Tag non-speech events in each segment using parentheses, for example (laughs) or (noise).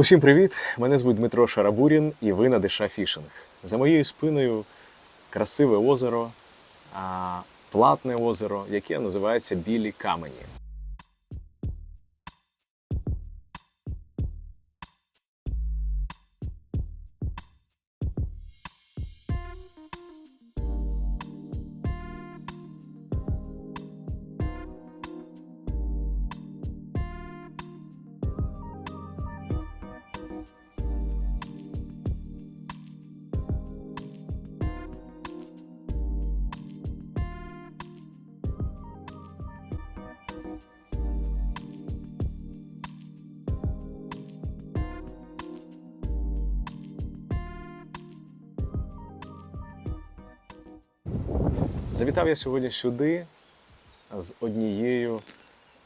Усім привіт! Мене звуть Дмитро Шарабурін і ви на Деша Фішинг. За моєю спиною красиве озеро, платне озеро, яке називається Білі Камені. Завітав я сьогодні сюди з однією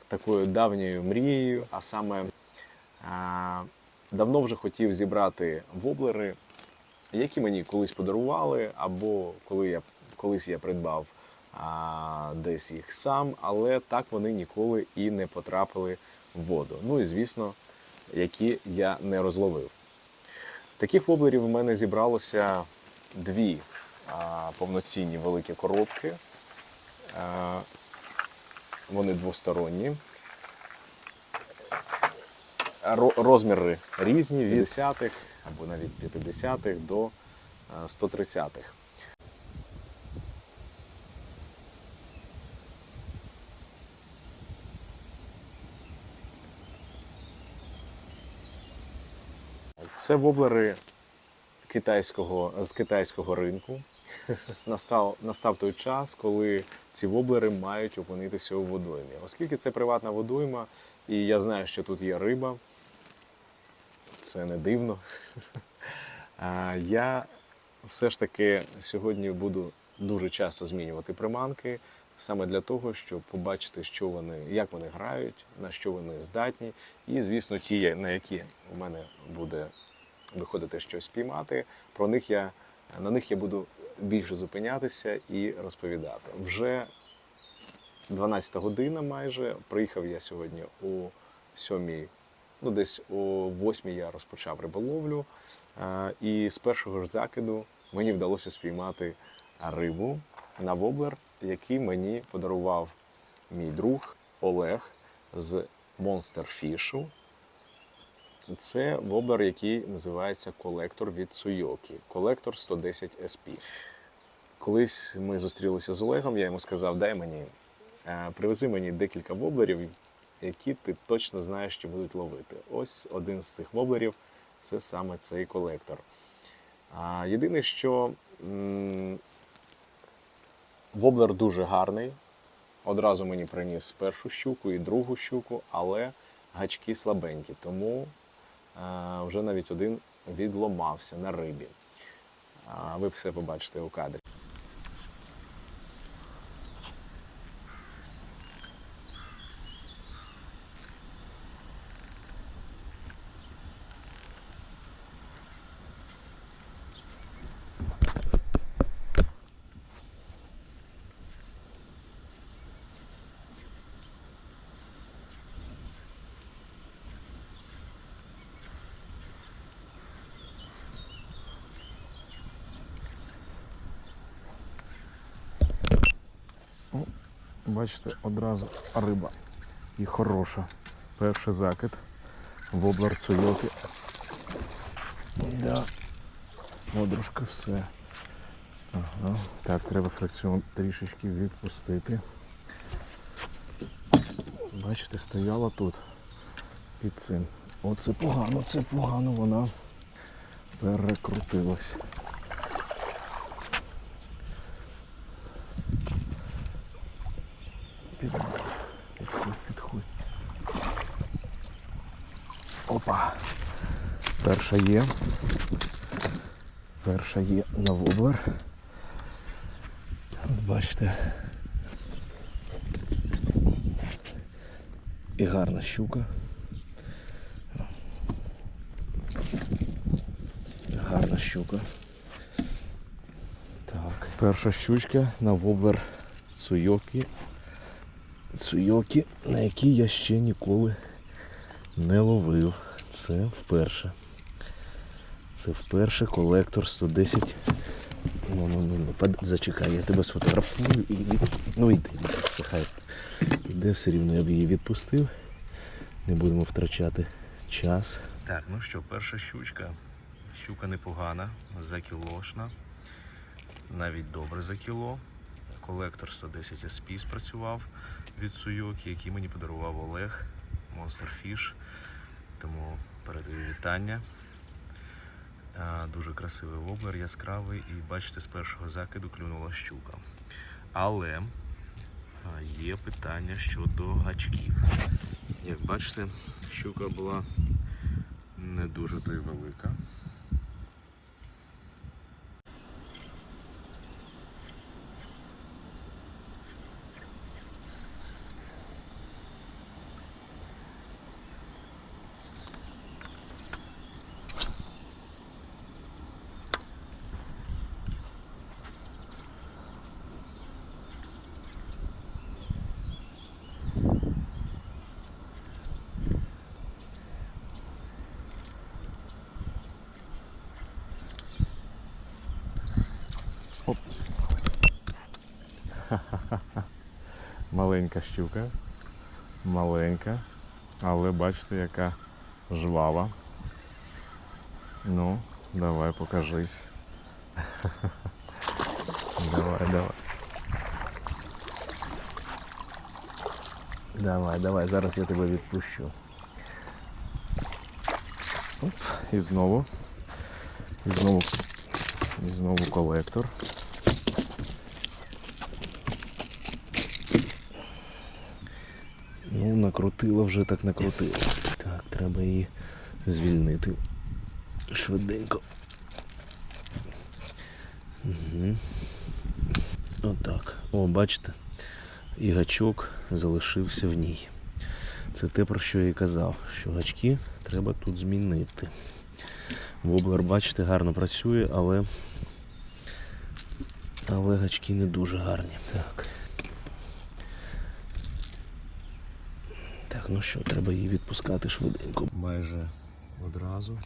такою давньою мрією, а саме а, давно вже хотів зібрати воблери, які мені колись подарували, або коли я, колись я придбав десь їх сам, але так вони ніколи і не потрапили в воду. Ну і звісно, які я не розловив. Таких воблерів у мене зібралося дві повноцінні великі коробки. Вони двосторонні. Ро- Розміри різні від 10-х або навіть 50-х до а, 130-х. Це воблери китайського, з китайського ринку. Настав, настав той час, коли ці воблери мають опинитися у водоймі. Оскільки це приватна водойма, і я знаю, що тут є риба, це не дивно. (laughs) Я все ж таки сьогодні буду дуже часто змінювати приманки, саме для того, щоб побачити, що вони, як вони грають, на що вони здатні. І, звісно, ті, на які у мене буде виходити щось спіймати, про них я на них я буду більше зупинятися і розповідати. Вже 12 година майже. Приїхав я сьогодні о 7, ну десь о 8 я розпочав риболовлю. Е, І з першого ж закиду мені вдалося спіймати рибу на воблер, який мені подарував мій друг Олег з Monster Fish. Це воблер, який називається колектор від Суйокі. Колектор 110 SP. Колись ми зустрілися з Олегом, я йому сказав, дай мені, е, привези мені декілька воблерів, які ти точно знаєш, що будуть ловити. Ось один з цих воблерів це саме цей колектор. Єдине, що воблер дуже гарний. Одразу мені приніс першу щуку і другу щуку, але гачки слабенькі, тому а, вже навіть один відломався на рибі. Ви все побачите у кадрі. Бачите, одразу риба і хороша. Перший закид. Воблер цуйоки. Да. Модрушка все. Ага. Так, треба фракціон трішечки відпустити. Бачите, стояла тут під цим. Оце погано, це погано, вона перекрутилась. Підходь, підходь, підходь. Опа. Перша є. Перша є на воблер. От бачите. І гарна щука. Гарна щука. Так. Перша щучка на воблер Цуйокі цуйоки, на які я ще ніколи не ловив. Це вперше. Це вперше колектор 110. Ну, ну, ну, ну, под- зачекай, я тебе сфотографую і від... Ну йди, йди, все, хай. Іде все рівно, я б її відпустив. Не будемо втрачати час. Так, ну що, перша щучка. Щука непогана, закілошна. Навіть добре за кіло. Колектор 110 SP спрацював від Суйоки, який мені подарував Олег, Monster Fish. Тому передаю вітання. Дуже красивий воблер, яскравий, і бачите, з першого закиду клюнула щука. Але є питання щодо гачків. Як бачите, щука була не дуже то й велика. Маленька щука. Маленька. Але бачите, яка жвава. Ну, давай покажись. (laughs) Давай, давай. Давай, давай, зараз я тебе відпущу. Оп, і знову. І знову. І знову колектор. Накрутило вже так накрутило. Так, треба її звільнити швиденько. Угу. Отак. О, бачите, і гачок залишився в ній. Це те, про що я і казав, що гачки треба тут змінити. Воблер, бачите, гарно працює, але, але гачки не дуже гарні. Так. Так, ну що, треба її відпускати швиденько. Майже одразу.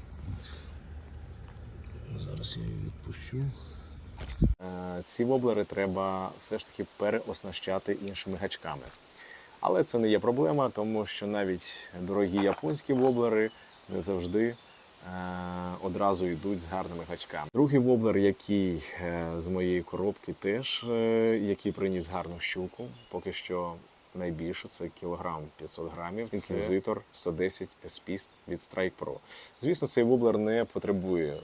Зараз я її відпущу. Е, Ці воблери треба все ж таки переоснащати іншими гачками. Але це не є проблема, тому що навіть дорогі японські воблери не завжди е, одразу йдуть з гарними гачками. Другий воблер, який е, з моєї коробки теж, який приніс гарну щуку, поки що найбільшу, це кілограм 500 грамів. Інквізитор 110 SP від Strike Pro. Звісно, цей воблер не потребує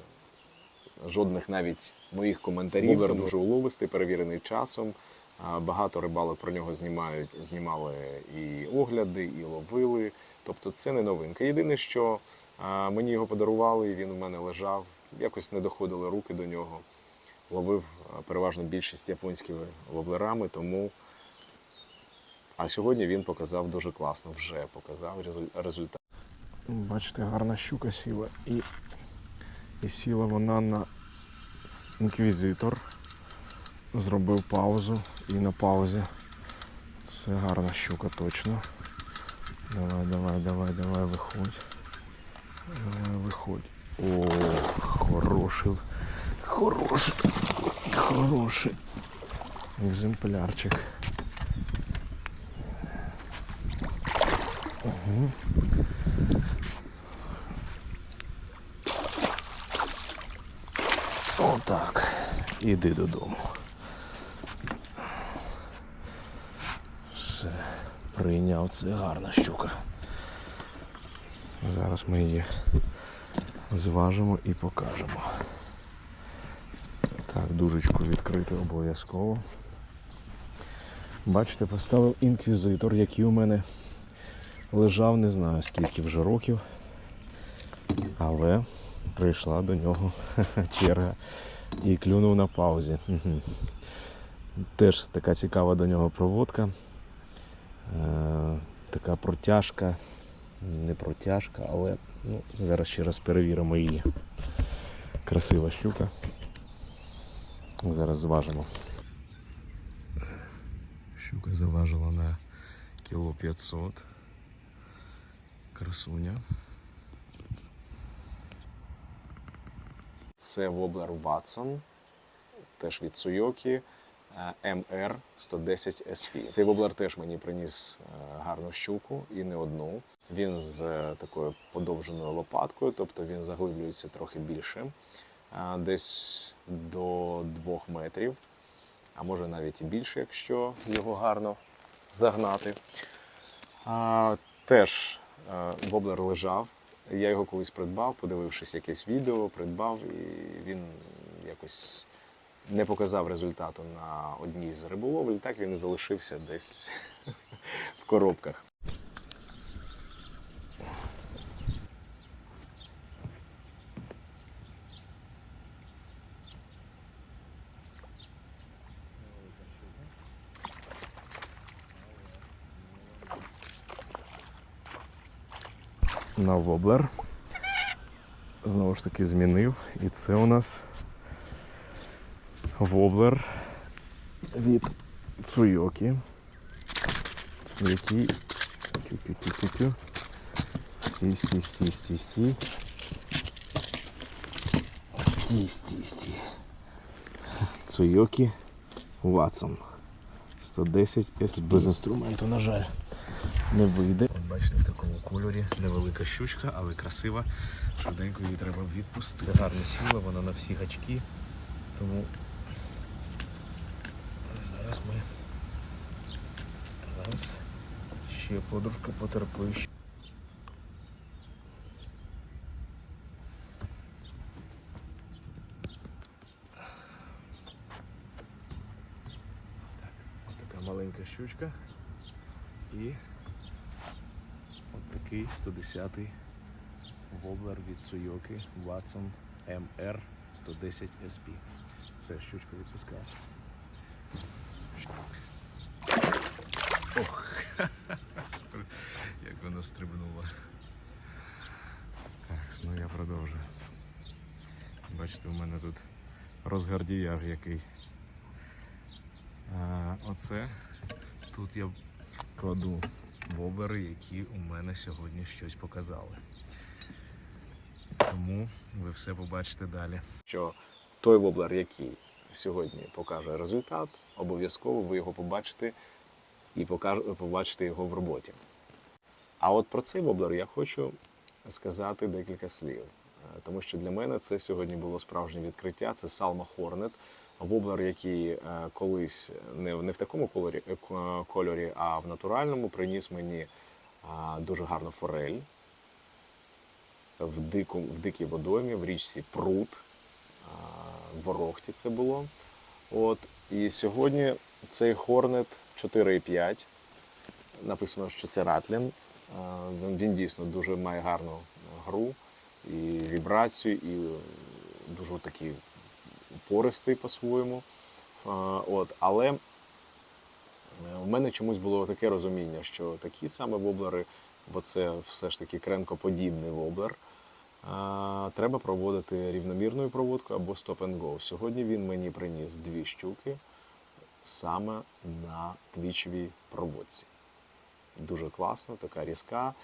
жодних навіть моїх коментарів. Воблер дуже уловистий, перевірений часом. Багато рибалок про нього знімають, знімали і огляди, і ловили. Тобто це не новинка. Єдине, що мені його подарували, і він у мене лежав. Якось не доходили руки до нього. Ловив переважно більшість японськими воблерами, тому. А сьогодні він показав дуже класно, вже показав результат. Бачите, гарна щука сіла. І, і сіла вона на інквізитор. Зробив паузу і на паузі. Це гарна щука точно. Давай, давай, давай, давай, виходь. Давай, виходь. О, хороший. Хороший. Хороший. Екземплярчик. Отак. Іди додому. Все, прийняв це гарна щука. Зараз ми її зважимо і покажемо. Так, дужечку відкрити обов'язково. Бачите, поставив інквізитор, який у мене лежав не знаю скільки вже років. Але прийшла до нього (laughs) черга і клюнув на паузі. Теж така цікава до нього проводка. Е, така протяжка, не протяжка, але ну, зараз ще раз перевіримо її. Красива щука. Зараз зважимо. Щука заважила на кіло 500. Красуня. Це воблер Watson, теж від Suyoki, MR 110 SP. Цей воблер теж мені приніс е, гарну щуку і не одну. Він з е, такою подовженою лопаткою, тобто він заглиблюється трохи більше, е, десь до 2 метрів, а може навіть і більше, якщо його гарно загнати. Теж воблер лежав. Я його колись придбав, подивившись якесь відео, придбав, і він якось не показав результату на одній з риболовель. Так він залишився десь (laughs) в коробках. На воблер. Знову ж таки змінив. І це у нас воблер від Цуйокі, який. Тю-тю-тю-тю-тю. Стій, стій, стій, стій. Цуйокі Ватсон. 110 S без інструменту, на жаль не вийде. От бачите, в такому кольорі невелика щучка, але красива. Швиденько її треба відпустити. Гарно сіла, вона на всі гачки. Тому зараз ми зараз ще подружка потерпи. Так, от така маленька щучка. І такий 110-й воблер від Suyoki Watson MR 110 SP. Все, щучку відпускаю. Ох, супер, (laughs) як вона стрибнула. Так, ну я продовжую. Бачите, у мене тут розгардіяж який. А, оце тут я кладу воблери, які у мене сьогодні щось показали. Тому ви все побачите далі. Що той воблер, який сьогодні покаже результат, обов'язково ви його побачите і побачите його в роботі. А от про цей воблер я хочу сказати декілька слів. Е, Тому що для мене це сьогодні було справжнє відкриття. Це Salma Hornet, воблер, який е, колись не, в- такому кольорі, е, кольорі, а в натуральному приніс мені дуже гарну форель в, дику, в дикій водоймі, в річці Прут, в Ворохті це було. От. І сьогодні цей Hornet 4,5. Написано, що це Ратлін. Він, дійсно дуже має гарну гру і вібрацію, і е, дуже такий пористий по-своєму. От. Але е, в мене чомусь було таке розуміння, що такі саме воблери, бо це все ж таки кренкоподібний воблер, треба проводити рівномірною проводкою або stop and go. Сьогодні він мені приніс дві щуки саме на твічевій проводці. Дуже класно, така різка.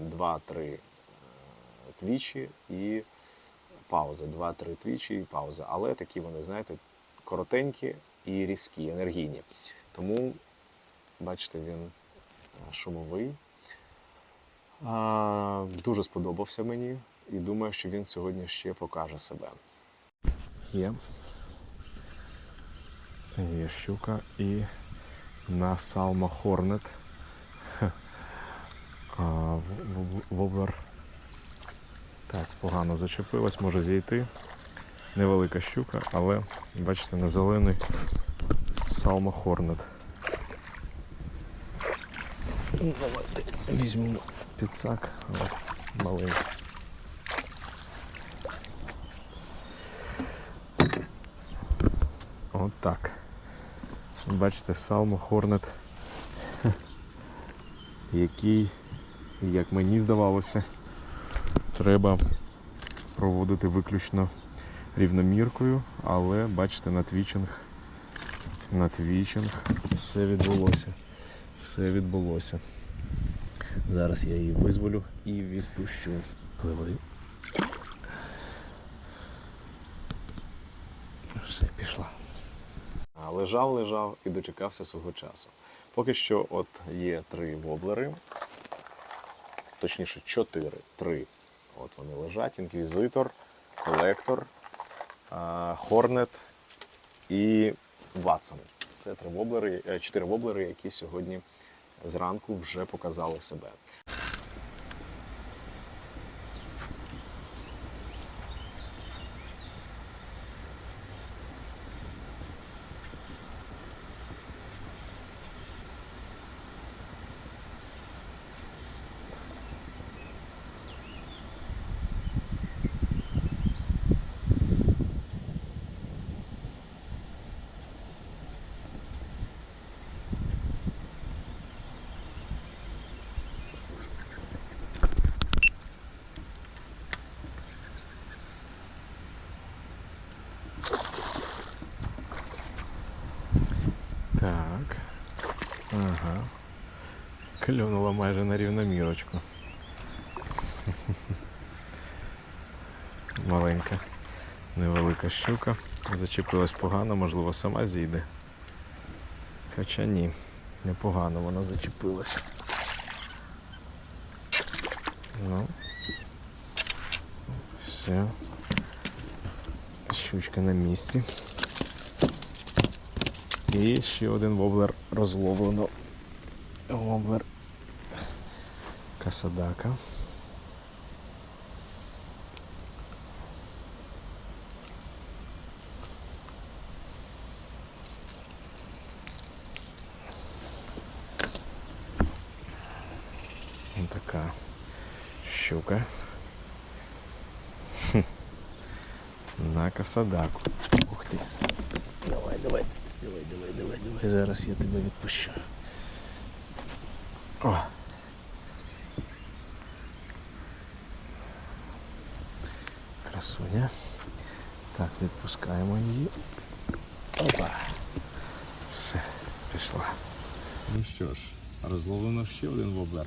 Два-три е, твічі і пауза. Два-три твічі і пауза. Але такі вони, знаєте, коротенькі і різкі, енергійні. Тому, бачите, він е, шумовий. А, Дуже сподобався мені і думаю, що він сьогодні ще покаже себе. Є. Є щука і на Salma Hornet. (laughs) А, в- в- Воблер. Так, погано зачепилась, може зійти. Невелика щука, але бачите, на зелений Salma Hornet. Ну, Давайте візьмемо підсак, але маленький. От так. Бачите, Hornet, (laughs) який, як мені здавалося, треба проводити виключно рівноміркою, але бачите, на твічинг, на твічинг все відбулося. Все відбулося. Зараз я її визволю і відпущу. Пливи. Все, пішла. Лежав, лежав і дочекався свого часу. Поки що от є три воблери, точніше чотири, три. От вони лежать: інквізитор, колектор, хорнет і Ватсон. Це три воблери, е, чотири воблери, які сьогодні зранку вже показали себе. Так. Ага. Клюнула майже на рівномірочку. Маленька, невелика щука. Зачепилась погано, можливо, сама зійде. Хоча ні, непогано вона зачепилась. Ну. Все. Щучка на місці. І ще один воблер розловлено. Воблер Касадака. Ось така щука. Хм. На касадаку. Ух ти. Давай, давай. Давай, давай, давай, давай. Зараз я тебе відпущу. О. Красуня. Так, відпускаємо її. Опа. Все, пішла. Ну що ж, розловлено ще один воблер.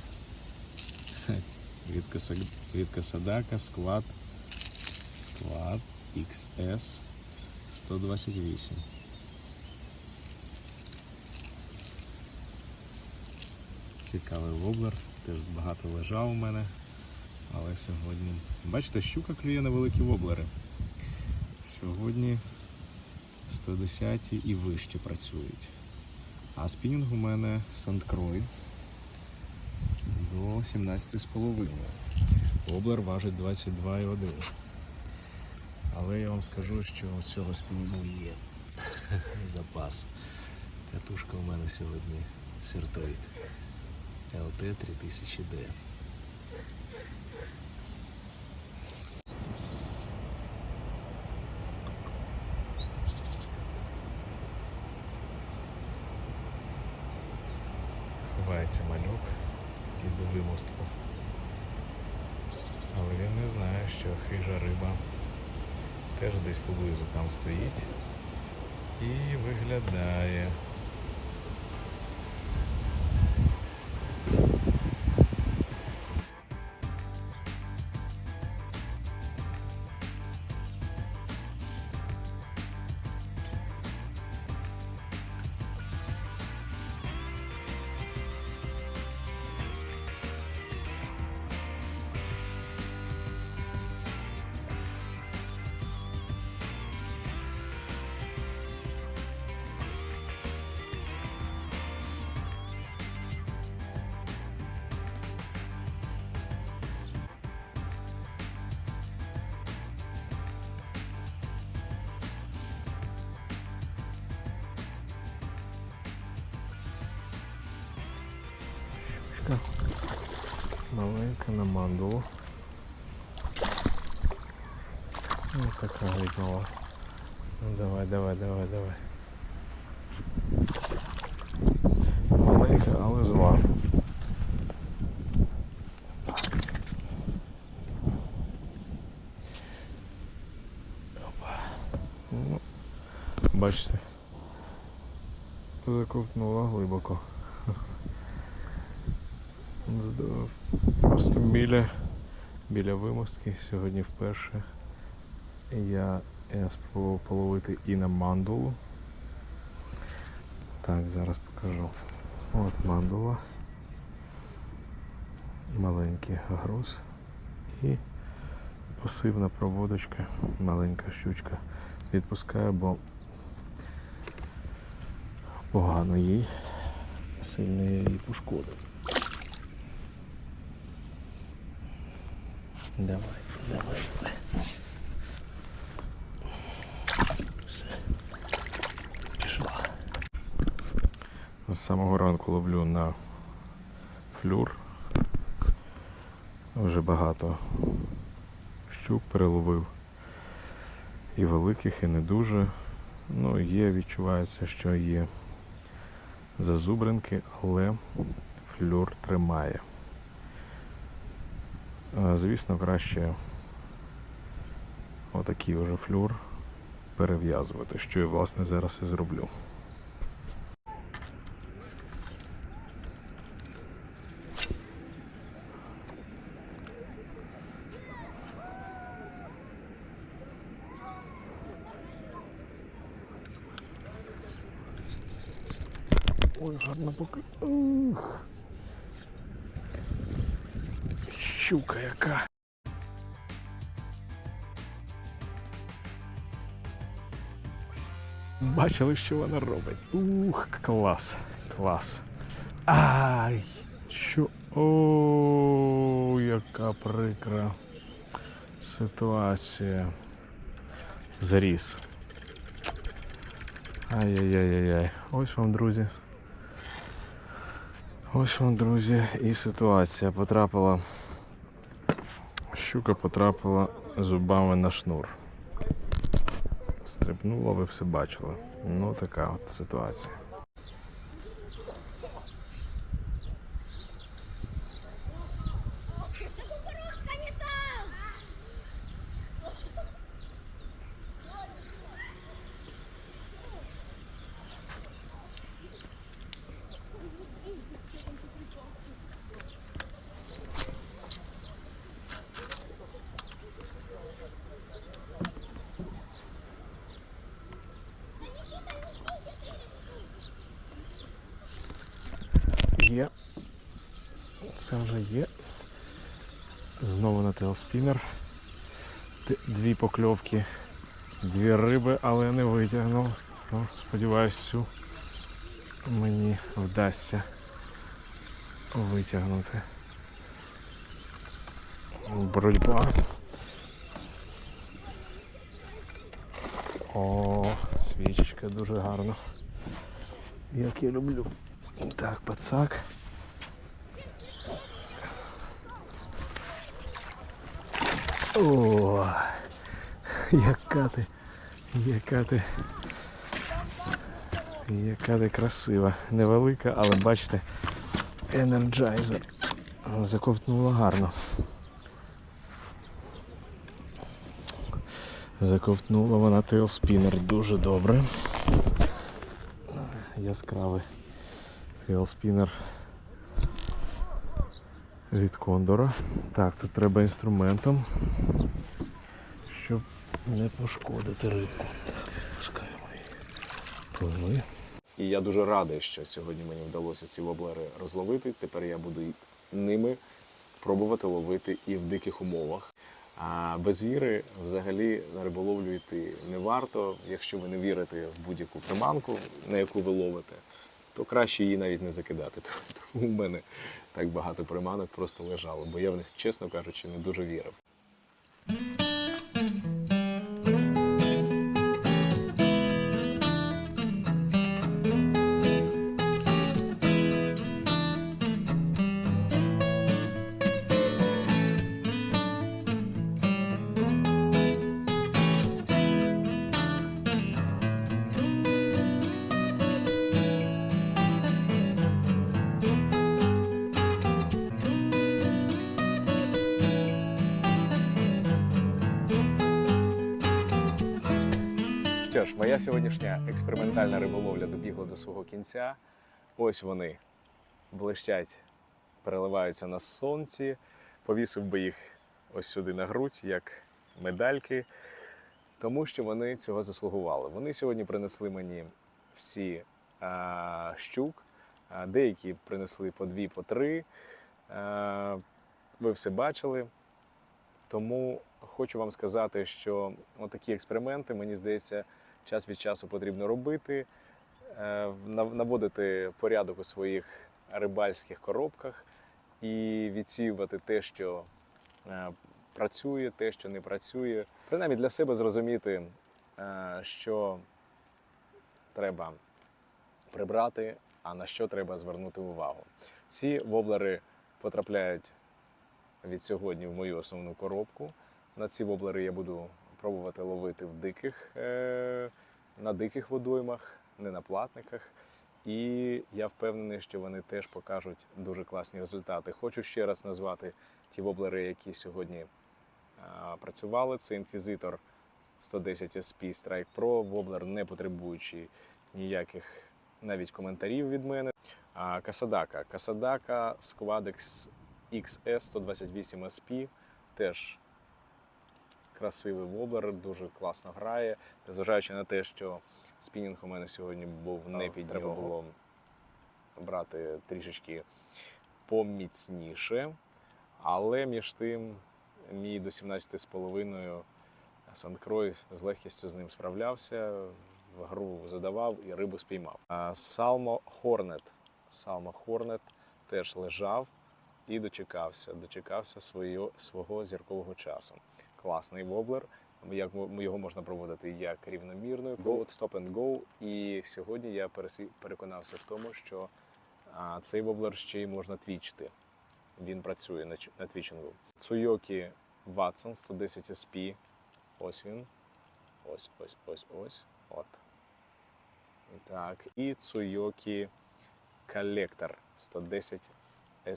Від Касадака сквад. Сквад XS 128. Цікавий воблер, теж багато лежав у мене. Але сьогодні. Бачите, щука клює на великі воблери. Сьогодні 110 і вище працюють. А спінінг у мене Сандкрой до 17,5. Воблер важить 22,1. Але я вам скажу, що у цього спінінгу є запас. Катушка у мене сьогодні сертоїд. ЛТ 3000D. Ховається малюк під вимостку. Але він не знає, що хижа риба теж десь поблизу там стоїть і виглядає. Маленька на мандулу. Ось така грибова. Ну давай, давай, давай, давай. Маленька, але зла. Опа. Ну, бачите. Заковтнула глибоко. Просто біля, біля вимостки сьогодні вперше я, я спробував половити і на мандулу. Так, зараз покажу. От мандула. Маленький груз і пасивна проводочка, маленька щучка. Відпускаю, бо погано їй. Сильно її пошкодив. Давай, давай, давай. Все. Пішла. З самого ранку ловлю на флюр. Вже багато щук переловив. І великих, і не дуже. Ну, є, відчувається, що є зазубринки, але флюр тримає. Е, Звісно, краще отакий вже флюр перев'язувати, що я власне зараз і зроблю. Ой, гарно поки. Ух. Щука яка. Бачили, що вона робить. Ух, клас. Клас. Ай! Що. О, яка прикра ситуація. Заріс. Ай-яй-яй-яй. Ось вам, друзі. Ось вам, друзі, і ситуація. Потрапила. Щука потрапила зубами на шнур. Стрибнула, ви все бачили. Ну, така от ситуація. Кукурузка не там! Є. Це вже є. Телспінер. Д- Дві покльовки, дві риби, але не витягнув. Ну, сподіваюсь, мені вдасться витягнути. Боротьба. О, свічечка дуже гарно. Як я люблю. Так, пацак. О, яка ти, яка ти, яка ти красива. Невелика, але бачите, енерджайзер. Заковтнула гарно. Заковтнула вона тейлспінер дуже добре. Яскравий тейлспінер від кондора. Так, тут треба інструментом, щоб не пошкодити рибку. Так, пускаємо її. Пливи. І я дуже радий, що сьогодні мені вдалося ці воблери розловити. Тепер я буду ними пробувати ловити і в диких умовах. А без віри взагалі на риболовлю йти не варто. Якщо ви не вірите в будь-яку приманку, на яку ви ловите, то краще її навіть не закидати. (laughs) Тому у мене так багато приманок просто лежало, бо я в них, чесно кажучи, не дуже вірив. Що ж, моя сьогоднішня експериментальна риболовля добігла до свого кінця. Ось вони блищать, переливаються на сонці. Повісив би їх ось сюди на грудь, як медальки, тому що вони цього заслугували. Вони сьогодні принесли мені всі е, щук. Е, Деякі принесли по дві, по три. Е, Ви все бачили. Тому хочу вам сказати, що такі експерименти, мені здається, час від часу потрібно робити, е, наводити порядок у своїх рибальських коробках і відсіювати те, що е, працює, те, що не працює. Принаймні для себе зрозуміти, е, що треба прибрати, а на що треба звернути увагу. Ці воблери потрапляють від сьогодні в мою основну коробку. На ці воблери я буду пробувати ловити в диких, е, на диких водоймах, не на платниках. І я впевнений, що вони теж покажуть дуже класні результати. Хочу ще раз назвати ті воблери, які сьогодні е, працювали. Це інквізитор 110 SP Strike Pro, воблер, не потребуючий ніяких навіть коментарів від мене. А Касадака. Касадака Squadex XS 128 SP теж красивий воблер, дуже класно грає. Незважаючи на те, що спінінг у мене сьогодні був не під треба було брати трішечки поміцніше. Але між тим, мій до 17,5 Санкрой з легкістю з ним справлявся, в гру задавав і рибу спіймав. Салмо Хорнет. Салмо Хорнет теж лежав і дочекався. Дочекався своє, свого зіркового часу. Класний воблер. Як його можна проводити як рівномірною, go, stop and go. І сьогодні я переконався в тому, що а, цей воблер ще й можна твічити. Він працює на, на твічингу. Цуйокі Watson 110 SP. Ось він. Ось, ось, ось, ось. От. Так. І Цуйокі Колектор 110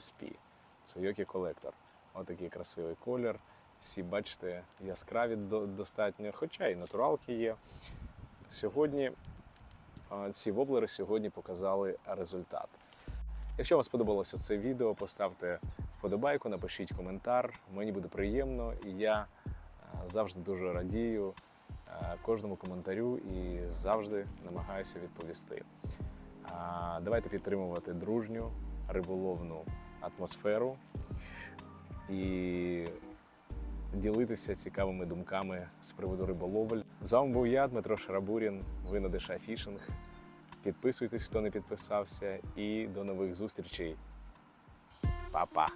SP. Цуйокі Колектор. Отакий красивий колір. Всі бачите, яскраві достатньо, хоча і натуралки є. Сьогодні ці воблери сьогодні показали результат. Якщо вам сподобалося це відео, поставте вподобайку, напишіть коментар. Мені буде приємно, і я завжди дуже радію кожному коментарю і завжди намагаюся відповісти. Давайте підтримувати дружню риболовну атмосферу і ділитися цікавими думками з приводу риболовель. З вами був я, Дмитро Шарабурін. Ви на Деша Фішинг. Підписуйтесь, хто не підписався, і до нових зустрічей. Па-па!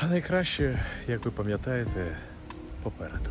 А найкраще, як ви пам'ятаєте, попереду.